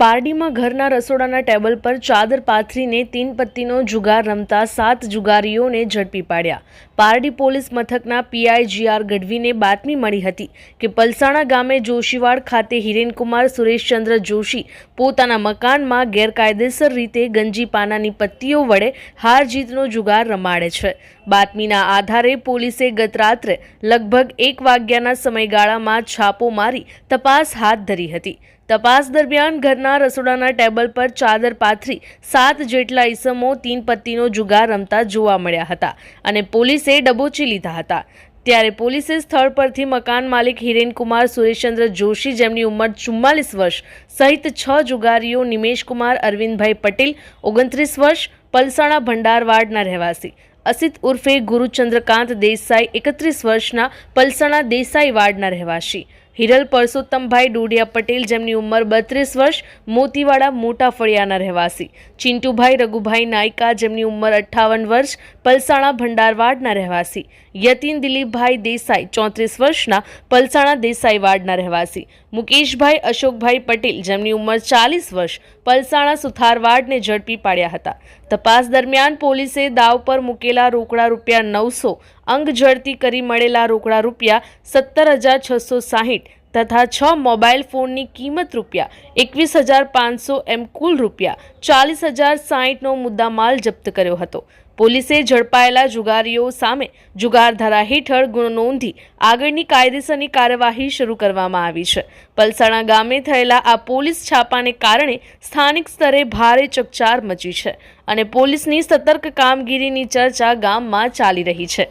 પારડીમાં ઘરના રસોડાના ટેબલ પર ચાદર પાથરીને તીન પત્તીનો જુગાર રમતા સાત જુગારીઓને ઝડપી પાડ્યા. પારડી પોલીસ મથકના પીઆઈ જીઆર ગઢવીને બાતમી મળી હતી કે પલસાણા ગામે જોશીવાડ ખાતે હિરેનકુમાર સુરેશચંદ્ર જોશી પોતાના મકાનમાં ગેરકાયદેસર રીતે ગંજી પાનાની પત્તીઓ વડે હાર જીતનો જુગાર રમાડે છે. બાતમીના આધારે પોલીસે ગત રાત્રે લગભગ એક વાગ્યાના સમયગાળામાં છાપો મારી તપાસ હાથ ધરી હતી. તપાસ દરમિયાન ઘરના રસોડાના ટેબલ પર ચાદર પાથરી સાત જેટલા ઈસમો તીન પત્તીનો જુગાર રમતા જોવા મળ્યા હતા અને પોલીસે ડબોચી લીધા હતા. ત્યારે પોલીસે સ્થળ પરથી મકાન માલિક હિરેનકુમાર સુરેશચંદ્ર જોશી જેમની ઉંમર ચુમ્માલીસ વર્ષ સહિત છ જુગારીઓ નિમેશકુમાર અરવિંદભાઈ પટેલ, ઓગણત્રીસ વર્ષ, પલસાણા ભંડારવાડના રહેવાસી. અસિત ઉર્ફે ગુરુચંદ્રકાંત દેસાઈ, એકત્રીસ વર્ષના, પલસાણા દેસાઈ વાડના રહેવાસી. હિરલ પરસોત્તમભાઈ ડોડિયા પટેલ જેમની ઉંમર બત્રીસ વર્ષ, મોતીવાડા મોટા ફળિયાના રહેવાસી. ચિંટુભાઈ રઘુભાઈ નાયકા જેમની ઉંમર અઠ્ઠાવન વર્ષ, પલસાણા ભંડારવાડના રહેવાસી. યતીન દિલીપભાઈ દેસાઈ ચોત્રીસ વર્ષના, પલસાણા દેસાઈ વાડના રહેવાસી. મુકેશભાઈ અશોકભાઈ પટેલ જેમની ઉંમર ચાલીસ વર્ષ, પલસાણા સુથારવાડને ઝડપી પાડ્યા હતા. તપાસ દરમિયાન પોલીસે દાવ પર મૂકેલા રોકડા રૂપિયા નવસો અંગ ઝડતી કરી મળેલા રોકડા રૂપિયા સત્તર હજાર છસો સાહીઠ તથા છ મોબાઈલ ફોનની કિંમત રૂપિયા એકવીસ હજાર પાંચસો એમ કુલ રૂપિયા ચાલીસ હજાર સાહીઠનો મુદ્દામાલ જપ્ત કર્યો હતો. પોલીસે ઝડપાયેલા જુગારીઓ સામે જુગાર ધારા હેઠળ ગુનો નોંધી આગળની કાયદેસરની કાર્યવાહી શરૂ કરવામાં આવી છે. પલસાણા ગામે થયેલા આ પોલીસ છાપાને કારણે સ્થાનિક સ્તરે ભારે ચકચાર મચી છે અને પોલીસની સતર્ક કામગીરીની ચર્ચા ગામમાં ચાલી રહી છે.